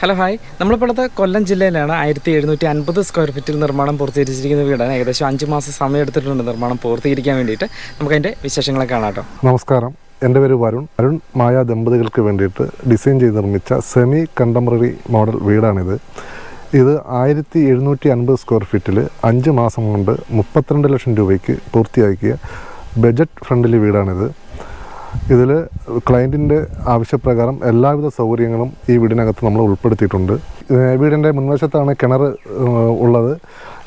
Hello hi. നമ്മളിപ്പോഴത്തെ കൊല്ലം ജില്ലയിലാണ് ആയിരത്തി എഴുന്നൂറ്റി അൻപത് സ്ക്വയർ ഫീറ്റിൽ നിർമ്മാണം പൂർത്തീകരിച്ചിരിക്കുന്ന വീടാണ്. ഏകദേശം അഞ്ച് മാസം സമയം എടുത്തിട്ടുണ്ട് നിർമ്മാണം പൂർത്തീകരിക്കാൻ വേണ്ടിയിട്ട്. നമുക്ക് അതിന്റെ വിശേഷങ്ങളെ കാണാം കേട്ടോ. നമസ്കാരം. എന്റെ പേര് വരുൺ. അരുൺ മായ ദമ്പതികൾക്ക് വേണ്ടിയിട്ട് ഡിസൈൻ ചെയ്ത് നിർമ്മിച്ച സെമി കണ്ടംപററി മോഡൽ വീടാണിത്. ഇത് ആയിരത്തി എഴുന്നൂറ്റി അൻപത് സ്ക്വയർ ഫീറ്റിൽ അഞ്ച് മാസം കൊണ്ട് മുപ്പത്തിരണ്ട് ലക്ഷം രൂപയ്ക്ക് പൂർത്തിയാക്കിയ ബജറ്റ് ഫ്രണ്ട്ലി വീടാണിത്. ഇതിൽ ക്ലയന്റിന്റെ ആവശ്യപ്രകാരം എല്ലാവിധ സൗകര്യങ്ങളും ഈ വീടിനകത്ത് നമ്മൾ ഉൾപ്പെടുത്തിയിട്ടുണ്ട്. വീടിന്റെ മുൻവശത്താണ് കിണർ ഉള്ളത്.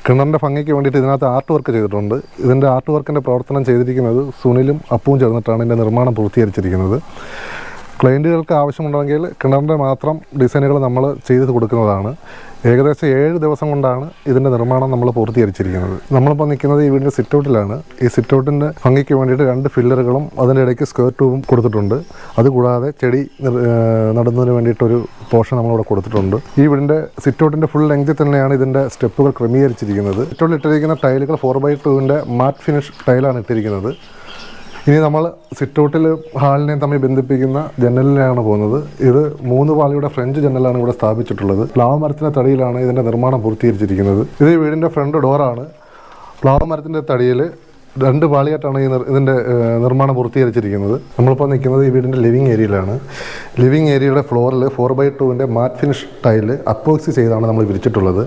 കിണറിന്റെ ഭംഗിക്ക് വേണ്ടിയിട്ട് ഇതിനകത്ത് ആർട്ട് വർക്ക് ചെയ്തിട്ടുണ്ട്. ഇതിന്റെ ആർട്ട് വർക്കിന്റെ പ്രവർത്തനം ചെയ്തിരിക്കുന്നത് സുനിലും അപ്പുവും ചേർന്നിട്ടാണ് ഇതിന്റെ നിർമ്മാണം പൂർത്തീകരിച്ചിരിക്കുന്നത്. ക്ലയന്റുകൾക്ക് ആവശ്യമുണ്ടെങ്കിൽ കിണറിന്റെ മാത്രം ഡിസൈനുകൾ നമ്മൾ ചെയ്ത് കൊടുക്കുന്നതാണ്. ഏകദേശം ഏഴ് ദിവസം കൊണ്ടാണ് ഇതിന്റെ നിർമ്മാണം നമ്മൾ പൂർത്തീകരിച്ചിരിക്കുന്നത്. നമ്മളിപ്പോൾ നിൽക്കുന്നത് ഈ വീടിന്റെ സിറ്റൗട്ടിലാണ് ഈ സിറ്റൗട്ടിന്റെ ഭംഗിക്ക് വേണ്ടിയിട്ട് രണ്ട് ഫില്ലറുകളും അതിന്റെ ഇടയ്ക്ക് സ്ക്വയർ ട്യൂബും കൊടുത്തിട്ടുണ്ട്. അതുകൂടാതെ ചെടി നടുന്നതിന് വേണ്ടിയിട്ടൊരു പോർഷൻ നമ്മളിവിടെ കൊടുത്തിട്ടുണ്ട്. ഈ വീടിന്റെ സിറ്റൗട്ടിന്റെ ഫുൾ ലെങ്തിൽ തന്നെയാണ് ഇതിന്റെ സ്റ്റെപ്പുകൾ ക്രമീകരിച്ചിരിക്കുന്നത്. സിറ്റൗട്ടിൽ ഇട്ടിരിക്കുന്ന ടൈലുകൾ ഫോർ ബൈ ടുവിന്റെ മാറ്റ് ഫിനിഷ് ടൈലാണ് ഇട്ടിരിക്കുന്നത്. ഇനി നമ്മൾ സിറ്റൗട്ടിൽ ഹാളിനെ തമ്മിൽ ബന്ധിപ്പിക്കുന്ന ജനലിലാണ് പോകുന്നത്. ഇത് മൂന്ന് പാളിയുടെ ഫ്രഞ്ച് ജനലാണ് ഇവിടെ സ്ഥാപിച്ചിട്ടുള്ളത്. പ്ലാവ് മരത്തിന്റെ തടിയിലാണ് ഇതിന്റെ നിർമ്മാണം പൂർത്തീകരിച്ചിരിക്കുന്നത്. ഇത് വീടിന്റെ ഫ്രണ്ട് ഡോറാണ്. പ്ലാവ് മരത്തിന്റെ തടിയിൽ രണ്ട് പാളിയായിട്ടാണ് ഈ ഇതിന്റെ നിർമ്മാണം പൂർത്തീകരിച്ചിരിക്കുന്നത്. നമ്മളിപ്പോൾ നിൽക്കുന്നത് ഈ വീടിന്റെ ലിവിങ് ഏരിയയിലാണ്. ലിവിങ് ഏരിയയുടെ ഫ്ലോറിൽ ഫോർ ബൈ ടുവിന്റെ മാറ്റ് ഫിനിഷ് ടൈൽ അപ്പോക്സി ചെയ്താണ് നമ്മൾ വിരിച്ചിട്ടുള്ളത്.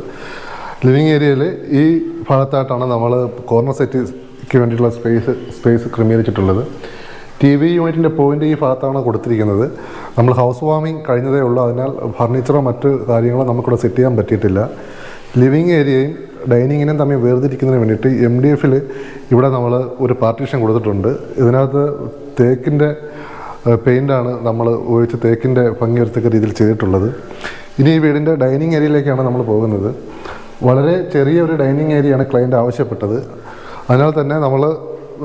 ലിവിങ് ഏരിയയിൽ ഈ ഭാഗത്തായിട്ടാണ് നമ്മൾ കോർണർ സെറ്റിക്ക് വേണ്ടിയിട്ടുള്ള സ്പേസ് സ്പേസ് ക്രമീകരിച്ചിട്ടുള്ളത്. ടി വി യൂണിറ്റിന്റെ പോയിന്റ് ഈ ഭാഗത്താണ് കൊടുത്തിരിക്കുന്നത്. നമ്മൾ ഹൗസ് വാമിംഗ് കഴിഞ്ഞതേ ഉള്ളൂ. അതിനാൽ ഫർണിച്ചറോ മറ്റ് കാര്യങ്ങളോ നമുക്കിവിടെ സെറ്റ് ചെയ്യാൻ പറ്റിയിട്ടില്ല. ലിവിങ് ഏരിയയും ഡൈനിങ്ങിനും തമ്മിൽ വേർതിരിക്കുന്നതിന് വേണ്ടിയിട്ട് എം ഡി എഫിൽ ഇവിടെ നമ്മൾ ഒരു പാർട്ടീഷൻ കൊടുത്തിട്ടുണ്ട്. ഇതിനകത്ത് തേക്കിന്റെ പെയിന്റാണ് നമ്മൾ ഉപയോഗിച്ച് തേക്കിന്റെ ഭംഗി വരത്തക്ക രീതിയിൽ ചെയ്തിട്ടുള്ളത്. ഇനി ഈ വീടിന്റെ ഡൈനിങ് ഏരിയയിലേക്കാണ് നമ്മൾ പോകുന്നത്. വളരെ ചെറിയ ഒരു ഡൈനിങ് ഏരിയയാണ് ക്ലയന്റ് ആവശ്യപ്പെട്ടത്. അതിനാൽ തന്നെ നമ്മൾ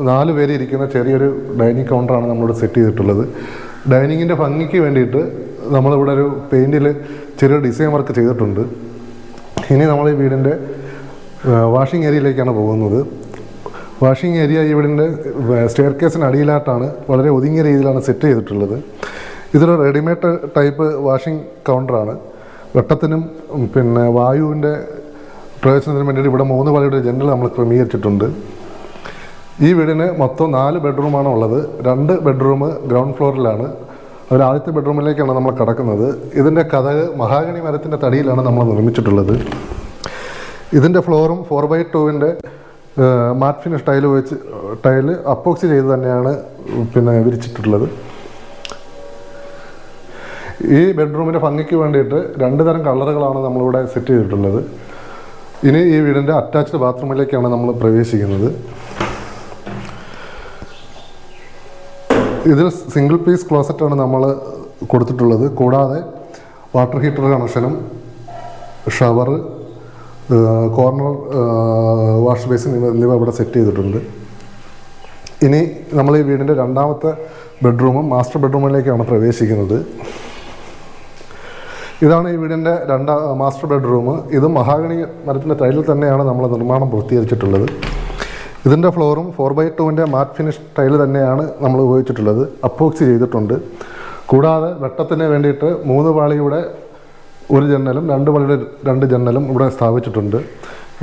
നാല് പേര് ഇരിക്കുന്ന ചെറിയൊരു ഡൈനിങ് കൗണ്ടറാണ് നമ്മളിവിടെ സെറ്റ് ചെയ്തിട്ടുള്ളത്. ഡൈനിങ്ങിന്റെ ഭംഗിക്ക് വേണ്ടിയിട്ട് നമ്മളിവിടെ ഒരു പെയിന്റിൽ ചെറിയ ഡിസൈൻ വർക്ക് ചെയ്തിട്ടുണ്ട്. ഇനി നമ്മൾ ഈ വീടിന്റെ വാഷിംഗ് ഏരിയയിലേക്കാണ് പോകുന്നത്. വാഷിംഗ് ഏരിയ ഈ വീടിന്റെ സ്റ്റെയർ കേസിന് അടിയിലായിട്ടാണ് വളരെ ഒതുങ്ങിയ രീതിയിലാണ് സെറ്റ് ചെയ്തിട്ടുള്ളത്. ഇതൊരു റെഡിമെയ്ഡ് ടൈപ്പ് വാഷിംഗ് കൗണ്ടറാണ് വെട്ടത്തിനും പിന്നെ വായുവിന്റെ പ്രവേശനത്തിന് വേണ്ടിയിട്ട് ഇവിടെ മൂന്ന് പള്ളിയുടെ ജനൽ നമ്മൾ ക്രമീകരിച്ചിട്ടുണ്ട്. ഈ വീടിന് മൊത്തം നാല് ബെഡ്റൂമാണ് ഉള്ളത്. രണ്ട് ബെഡ്റൂം ഗ്രൗണ്ട് ഫ്ലോറിലാണ്. അതിൽ ആദ്യത്തെ ബെഡ്റൂമിലേക്കാണ് നമ്മൾ കടക്കുന്നത്. ഇതിന്റെ കഥക് മഹാഗണി മരത്തിന്റെ തടിയിലാണ് നമ്മൾ നിർമ്മിച്ചിട്ടുള്ളത്. ഇതിന്റെ ഫ്ലോറും ഫോർ ബൈ ടുവിന്റെ മാറ്റ് ഫിനിഷ് വെച്ച് ടൈൽ അപ്പോക്സി ചെയ്ത് തന്നെയാണ് പിന്നെ വിരിച്ചിട്ടുള്ളത്. ഈ ബെഡ്റൂമിന്റെ ഭംഗിക്ക് വേണ്ടിയിട്ട് രണ്ട് തരം കളറുകളാണ് നമ്മളിവിടെ സെറ്റ് ചെയ്തിട്ടുള്ളത്. ഇനി ഈ വീടിന്റെ അറ്റാച്ച്ഡ് ബാത്റൂമിലേക്കാണ് നമ്മൾ പ്രവേശിക്കുന്നത്. ഇതിൽ സിംഗിൾ പീസ് ക്ലോസറ്റാണ് നമ്മൾ കൊടുത്തിട്ടുള്ളത്. കൂടാതെ വാട്ടർ ഹീറ്റർ കണക്ഷനും ഷവർ കോർണർ വാഷ് ബേസിൻ എന്നിവ ഇവിടെ സെറ്റ് ചെയ്തിട്ടുണ്ട്. ഇനി നമ്മൾ ഈ വീടിന്റെ രണ്ടാമത്തെ ബെഡ്റൂമും മാസ്റ്റർ ബെഡ്റൂമിലേക്കാണ് പ്രവേശിക്കുന്നത്. ഇതാണ് ഈ വീടിന്റെ രണ്ടാ മാസ്റ്റർ ബെഡ്റൂം. ഇത് മഹാഗണി മരത്തിന്റെ ടൈലിൽ തന്നെയാണ് നമ്മൾ നിർമ്മാണം പൂർത്തീകരിച്ചിട്ടുള്ളത്. ഇതിന്റെ ഫ്ലോറും ഫോർ ബൈ ടുവിന്റെ മാറ്റ് ഫിനിഷ് ടൈൽ തന്നെയാണ് നമ്മൾ ഉപയോഗിച്ചിട്ടുള്ളത്. അപ്പോക്സി ചെയ്തിട്ടുണ്ട്. കൂടാതെ വെട്ടത്തിന് വേണ്ടിയിട്ട് മൂന്ന് പാളിയുടെ ഒരു ജനലും രണ്ട് പാളിയുടെ രണ്ട് ജനലും ഇവിടെ സ്ഥാപിച്ചിട്ടുണ്ട്.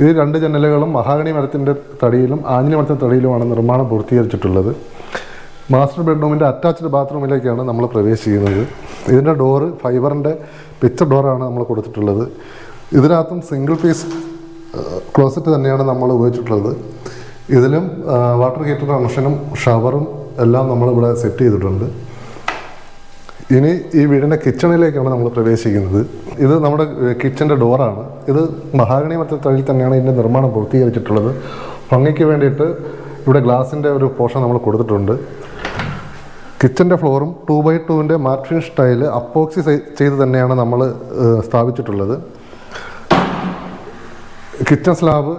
ഈ രണ്ട് ജനലുകളും മഹാഗണി മരത്തിന്റെ തടിയിലും ആഞ്ഞിലി മരത്തിന്റെ തടിയിലുമാണ് നിർമ്മാണം പൂർത്തീകരിച്ചിട്ടുള്ളത്. മാസ്റ്റർ ബെഡ്റൂമിന്റെ അറ്റാച്ച്ഡ് ബാത്റൂമിലേക്കാണ് നമ്മൾ പ്രവേശിക്കുന്നത്. ഇതിന്റെ ഡോറ് ഫൈബറിന്റെ പിക്ചർ ഡോറാണ് നമ്മൾ കൊടുത്തിട്ടുള്ളത്. ഇതിനകത്തും സിംഗിൾ പീസ് ക്ലോസറ്റ് തന്നെയാണ് നമ്മൾ ഉപയോഗിച്ചിട്ടുള്ളത്. ഇതിലും വാട്ടർ ഹീറ്റർ കണക്ഷനും ഷവറും എല്ലാം നമ്മളിവിടെ സെറ്റ് ചെയ്തിട്ടുണ്ട്. ഇനി ഈ വീടിന്റെ കിച്ചണിലേക്കാണ് നമ്മൾ പ്രവേശിക്കുന്നത്. ഇത് നമ്മുടെ കിച്ചന്റെ ഡോറാണ്. ഇത് മഹാഗണി മറ്റ തൊഴിൽ തന്നെയാണ് ഇതിന്റെ നിർമ്മാണം പൂർത്തീകരിച്ചിട്ടുള്ളത്. ഭംഗിക്ക് വേണ്ടിയിട്ട് ഇവിടെ ഗ്ലാസിന്റെ ഒരു പോർഷൻ നമ്മൾ കൊടുത്തിട്ടുണ്ട്. കിച്ചന്റെ ഫ്ലോറും ടു ബൈ ടുവിന്റെ മാർട്ടിൻ സ്റ്റൈൽ അപ്പോക്സി ചെയ്ത് തന്നെയാണ് നമ്മൾ സ്ഥാപിച്ചിട്ടുള്ളത്. കിച്ചൺ സ്ലാബ്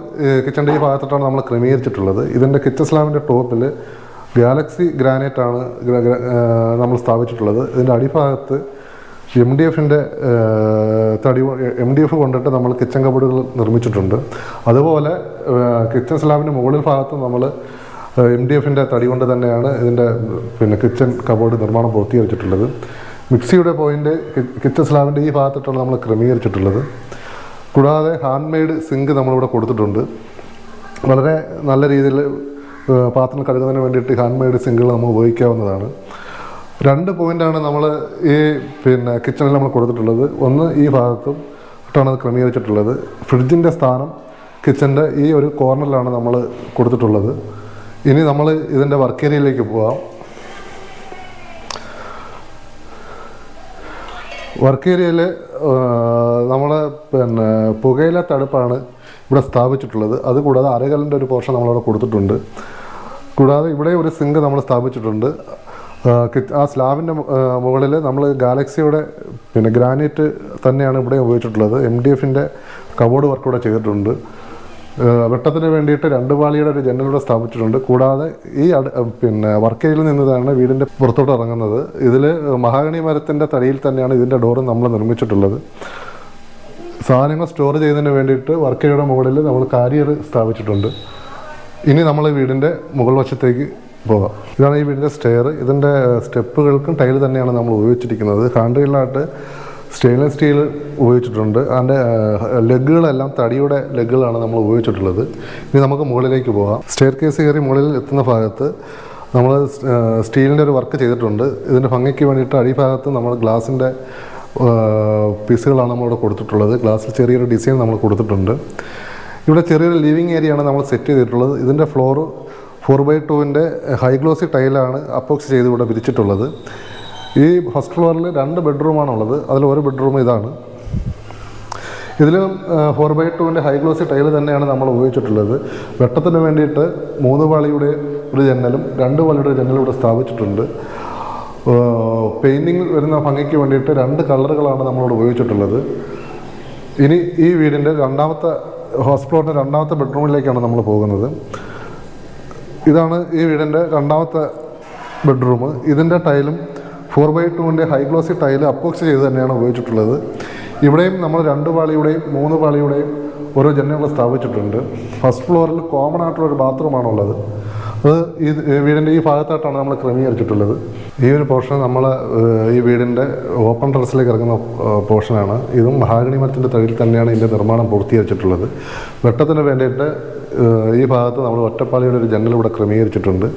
കിച്ചന്റെ ഈ ഭാഗത്തോട്ടാണ് നമ്മൾ ക്രമീകരിച്ചിട്ടുള്ളത്. ഇതിന്റെ കിച്ചൺ സ്ലാബിന്റെ ടോപ്പിൽ ഗാലക്സി ഗ്രാനൈറ്റ് ആണ് നമ്മൾ സ്ഥാപിച്ചിട്ടുള്ളത്. ഇതിന്റെ അടിഭാഗത്ത് എം ഡി എഫിന്റെ തടി എം ഡി എഫ് കൊണ്ടിട്ട് നമ്മൾ കിച്ചൺ കബോർഡുകൾ നിർമ്മിച്ചിട്ടുണ്ട്. അതുപോലെ കിച്ചൺ സ്ലാബിന്റെ മുകളിൽ ഭാഗത്ത് നമ്മൾ എം ഡി എഫിന്റെ തടി കൊണ്ട് തന്നെയാണ് ഇതിന്റെ പിന്നെ കിച്ചൺ കബോർഡ് നിർമ്മാണം പൂർത്തീകരിച്ചിട്ടുള്ളത്. മിക്സിയുടെ പോയിന്റ് കിച്ചൺ സ്ലാബിന്റെ ഈ ഭാഗത്തിട്ടാണ് നമ്മൾ ക്രമീകരിച്ചിട്ടുള്ളത്. കൂടാതെ ഹാൻഡ് മെയ്ഡ് സിങ്ക് നമ്മളിവിടെ കൊടുത്തിട്ടുണ്ട്. വളരെ നല്ല രീതിയിൽ പാത്രം കഴുകുന്നതിന് വേണ്ടിയിട്ട് ഹാൻഡ് മെയ്ഡ് സിങ്കുകൾ നമ്മൾ ഉപയോഗിക്കാവുന്നതാണ്. രണ്ട് പോയിന്റാണ് നമ്മൾ ഈ പിന്നെ കിച്ചണിൽ നമ്മൾ കൊടുത്തിട്ടുള്ളത്. ഒന്ന് ഈ ഭാഗത്തും ഇട്ടാണ് അത് ക്രമീകരിച്ചിട്ടുള്ളത്. ഫ്രിഡ്ജിന്റെ സ്ഥാനം കിച്ചന്റെ ഈ ഒരു കോർണറിലാണ് നമ്മൾ കൊടുത്തിട്ടുള്ളത്. ഇനി നമ്മൾ ഇതിന്റെ വർക്ക് ഏരിയയിലേക്ക് പോവാം. വർക്ക് ഏരിയയിൽ നമ്മൾ പിന്നെ പുകയില തടുപ്പാണ് ഇവിടെ സ്ഥാപിച്ചിട്ടുള്ളത്. അതുകൂടാതെ അരകല്ലിന്റെ ഒരു പോർഷൻ നമ്മളവിടെ കൊടുത്തിട്ടുണ്ട്. കൂടാതെ ഇവിടെ ഒരു സിങ്ക് നമ്മൾ സ്ഥാപിച്ചിട്ടുണ്ട്. ആ, സ്ലാബിന്റെ മുകളിൽ നമ്മൾ ഗാലക്സിയുടെ പിന്നെ ഗ്രാനൈറ്റ് തന്നെയാണ് ഇവിടെ ഉപയോഗിച്ചിട്ടുള്ളത്. എം ഡി എഫിന്റെ കബോർഡ് വർക്ക് ഇവിടെ ചെയ്തിട്ടുണ്ട്. വെട്ടത്തിന് വേണ്ടിയിട്ട് രണ്ട് പാളിയുടെ ഒരു ജനലിവിടെ സ്ഥാപിച്ചിട്ടുണ്ട്. കൂടാതെ ഈ പിന്നെ വർക്കയിൽ നിന്ന് നിന്നതാണ് വീടിന്റെ പുറത്തോട്ട് ഇറങ്ങുന്നത്. ഇതിൽ മഹാഗണി മരത്തിന്റെ തടിയിൽ തന്നെയാണ് ഇതിന്റെ ഡോറ് നമ്മൾ നിർമ്മിച്ചിട്ടുള്ളത്. സാധനങ്ങൾ സ്റ്റോർ ചെയ്യുന്നതിന് വേണ്ടിയിട്ട് വർക്കയുടെ മുകളിൽ നമ്മൾ കാരിയർ സ്ഥാപിച്ചിട്ടുണ്ട്. ഇനി നമ്മൾ വീടിന്റെ മുകൾ വശത്തേക്ക് പോകാം. ഇതാണ് ഈ വീടിന്റെ സ്റ്റെയർ. ഇതിന്റെ സ്റ്റെപ്പുകൾക്കും ടൈൽ തന്നെയാണ് നമ്മൾ ഉപയോഗിച്ചിരിക്കുന്നത്. ഹാൻഡിലായിട്ട് സ്റ്റെയിൻലെസ് സ്റ്റീൽ ഉപയോഗിച്ചിട്ടുണ്ട്. അതിന്റെ ലെഗുകളെല്ലാം തടിയുടെ ലെഗുകളാണ് നമ്മൾ ഉപയോഗിച്ചിട്ടുള്ളത്. ഇനി നമുക്ക് മുകളിലേക്ക് പോകാം. സ്റ്റെയർ കേസ് കയറി മുകളിൽ എത്തുന്ന ഭാഗത്ത് നമ്മൾ സ്റ്റീലിന്റെ ഒരു വർക്ക് ചെയ്തിട്ടുണ്ട്. ഇതിന്റെ ഭംഗിക്ക് വേണ്ടിയിട്ട് അടിഭാഗത്ത് നമ്മൾ ഗ്ലാസിന്റെ പീസുകളാണ് നമ്മളിവിടെ കൊടുത്തിട്ടുള്ളത്. ഗ്ലാസ്സിൽ ചെറിയൊരു ഡിസൈൻ നമ്മൾ കൊടുത്തിട്ടുണ്ട്. ഇവിടെ ചെറിയൊരു ലിവിങ് ഏരിയയാണ് നമ്മൾ സെറ്റ് ചെയ്തിട്ടുള്ളത്. ഇതിന്റെ ഫ്ലോർ ഫോർ ബൈ ടുവിന്റെ ഹൈ ഗ്ലോസി ടൈലാണ് അപ്പോക്സ് ചെയ്ത് ഇവിടെ വിരിച്ചിട്ടുള്ളത്. ഈ ഫസ്റ്റ് ഫ്ലോറിൽ രണ്ട് ബെഡ്റൂമാണുള്ളത്. അതിൽ ഒരു ബെഡ്റൂം ഇതാണ്. ഇതിൽ ഫോർ ബൈ ടുവിന്റെ ഹൈ ഗ്ലോസി ടൈൽ തന്നെയാണ് നമ്മൾ ഉപയോഗിച്ചിട്ടുള്ളത്. വെട്ടത്തിന് വേണ്ടിയിട്ട് മൂന്ന് പാളിയുടെ ഒരു ജനലും രണ്ട് പാളിയുടെ ജനലും ഇവിടെ സ്ഥാപിച്ചിട്ടുണ്ട്. പെയിന്റിങ് വരുന്ന ഭംഗിക്ക് വേണ്ടിയിട്ട് രണ്ട് കളറുകളാണ് നമ്മളിവിടെ ഉപയോഗിച്ചിട്ടുള്ളത്. ഇനി ഈ വീടിന്റെ രണ്ടാമത്തെ ഹോസ്പിറ്റലിന്റെ രണ്ടാമത്തെ ബെഡ്റൂമിലേക്കാണ് നമ്മൾ പോകുന്നത്. ഇതാണ് ഈ വീടിന്റെ രണ്ടാമത്തെ ബെഡ്റൂം. ഇതിന്റെ ടൈലും ഫോർ ബൈ ടുവിന്റെ ഹൈ ഗ്ലോസി ടൈൽ അപ്പോക്സ് ചെയ്ത് തന്നെയാണ് ഉപയോഗിച്ചിട്ടുള്ളത്. ഇവിടെയും നമ്മൾ രണ്ട് പാളിയുടെയും മൂന്ന് പാളിയുടെയും ഓരോ ജനലുകൾ സ്ഥാപിച്ചിട്ടുണ്ട്. ഫസ്റ്റ് ഫ്ലോറിൽ കോമൺ ആയിട്ടുള്ള ഒരു ബാത്റൂമാണുള്ളത്. അത് ഈ വീടിന്റെ ഈ ഭാഗത്തായിട്ടാണ് നമ്മൾ ക്രമീകരിച്ചിട്ടുള്ളത്. ഈ ഒരു പോർഷൻ നമ്മൾ ഈ വീടിന്റെ ഓപ്പൺ ടെറസിലേക്ക് ഇറങ്ങുന്ന പോർഷനാണ്. ഇതും മഹാഗണി മരത്തിന്റെ തടിയിൽ തന്നെയാണ് ഇതിന്റെ നിർമ്മാണം പൂർത്തീകരിച്ചിട്ടുള്ളത്. വെട്ടത്തിന് വേണ്ടിയിട്ട് ഈ ഭാഗത്ത് നമ്മൾ ഒറ്റപ്പാളിയുടെ ഒരു ജനൽ ഇവിടെ ക്രമീകരിച്ചിട്ടുണ്ട്.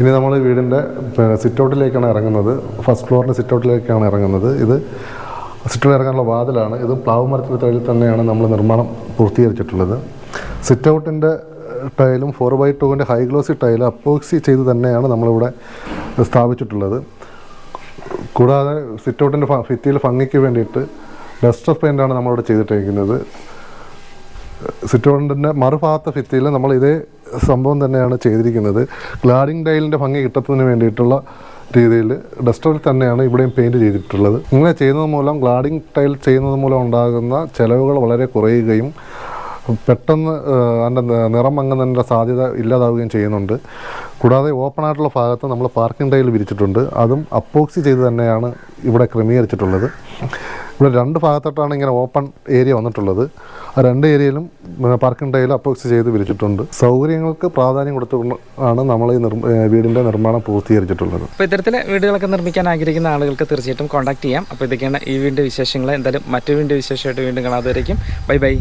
ഇനി നമ്മൾ വീടിന്റെ സിറ്റൗട്ടിലേക്കാണ് ഇറങ്ങുന്നത്. ഫസ്റ്റ് ഫ്ലോറിന്റെ സിറ്റൗട്ടിലേക്കാണ് ഇറങ്ങുന്നത്. ഇത് സിറ്റൗട്ടിൽ ഇറങ്ങാനുള്ള വാതിലാണ്. ഇത് പ്ലാവ് മരത്തിന്റെ തൊഴിൽ തന്നെയാണ് നമ്മൾ നിർമ്മാണം പൂർത്തീകരിച്ചിട്ടുള്ളത്. സിറ്റൗട്ടിന്റെ ടൈലും ഫോർ ബൈ ടുവിന്റെ ഹൈ ഗ്ലോസി ടൈലും അപ്പോക്സി ചെയ്ത് തന്നെയാണ് നമ്മളിവിടെ സ്ഥാപിച്ചിട്ടുള്ളത്. കൂടാതെ സിറ്റൗട്ടിന്റെ ഭിത്തിയിൽ ഭംഗിക്ക് വേണ്ടിയിട്ട് ഡസ്റ്റർ പെയിന്റാണ് നമ്മളിവിടെ ചെയ്തിട്ടിരിക്കുന്നത് സിറ്റൗണ്ടിന്റെ മറുഭാഗത്തെ ഭിത്തിയിൽ നമ്മൾ ഇതേ സംഭവം തന്നെയാണ് ചെയ്തിരിക്കുന്നത്. ഗ്ലാഡിംഗ് ടൈലിന്റെ ഭംഗി കിട്ടത്തതിന് വേണ്ടിയിട്ടുള്ള രീതിയിൽ ഡസ്റ്ററിൽ തന്നെയാണ് ഇവിടെയും പെയിന്റ് ചെയ്തിട്ടുള്ളത്. ഇങ്ങനെ ചെയ്യുന്നത് മൂലം ഗ്ലാഡിംഗ് ടൈൽ ചെയ്യുന്നത് മൂലം ഉണ്ടാകുന്ന ചിലവുകൾ വളരെ കുറയുകയും പെട്ടെന്ന് അതിന്റെ നിറം മങ്ങുന്നതിന്റെ സാധ്യത ഇല്ലാതാവുകയും ചെയ്യുന്നുണ്ട്. കൂടാതെ ഓപ്പൺ ആയിട്ടുള്ള ഭാഗത്ത് നമ്മൾ പാർക്കിംഗ് ടൈൽ വിരിച്ചിട്ടുണ്ട്. അതും അപ്പോക്സി ചെയ്ത് തന്നെയാണ് ഇവിടെ ക്രമീകരിച്ചിട്ടുള്ളത്. ഇവിടെ രണ്ട് ഭാഗത്തോട്ടാണ് ഇങ്ങനെ ഓപ്പൺ ഏരിയ വന്നിട്ടുള്ളത്. ആ രണ്ട് ഏരിയയിലും പാർക്കിംഗ് ടൈൽ അപ്രോക്സ് ചെയ്ത് വിരിച്ചിട്ടുണ്ട്. സൗകര്യങ്ങൾക്ക് പ്രാധാന്യം കൊടുത്തുകൊണ്ട് ആണ് നമ്മൾ ഈ വീടിന്റെ നിർമ്മാണം പൂർത്തീകരിച്ചിട്ടുള്ളത്. അപ്പോൾ ഇത്തരത്തിലെ വീടുകളൊക്കെ നിർമ്മിക്കാൻ ആഗ്രഹിക്കുന്ന ആളുകൾക്ക് തീർച്ചയായിട്ടും കോൺടാക്ട് ചെയ്യാം. അപ്പോൾ ഇതൊക്കെയാണ് ഈ വീടിന്റെ വിശേഷങ്ങൾ എന്തായാലും മറ്റു വീടിന്റെ വിശേഷമായിട്ട് വീണ്ടും കാണാതെ ബൈ ബൈ.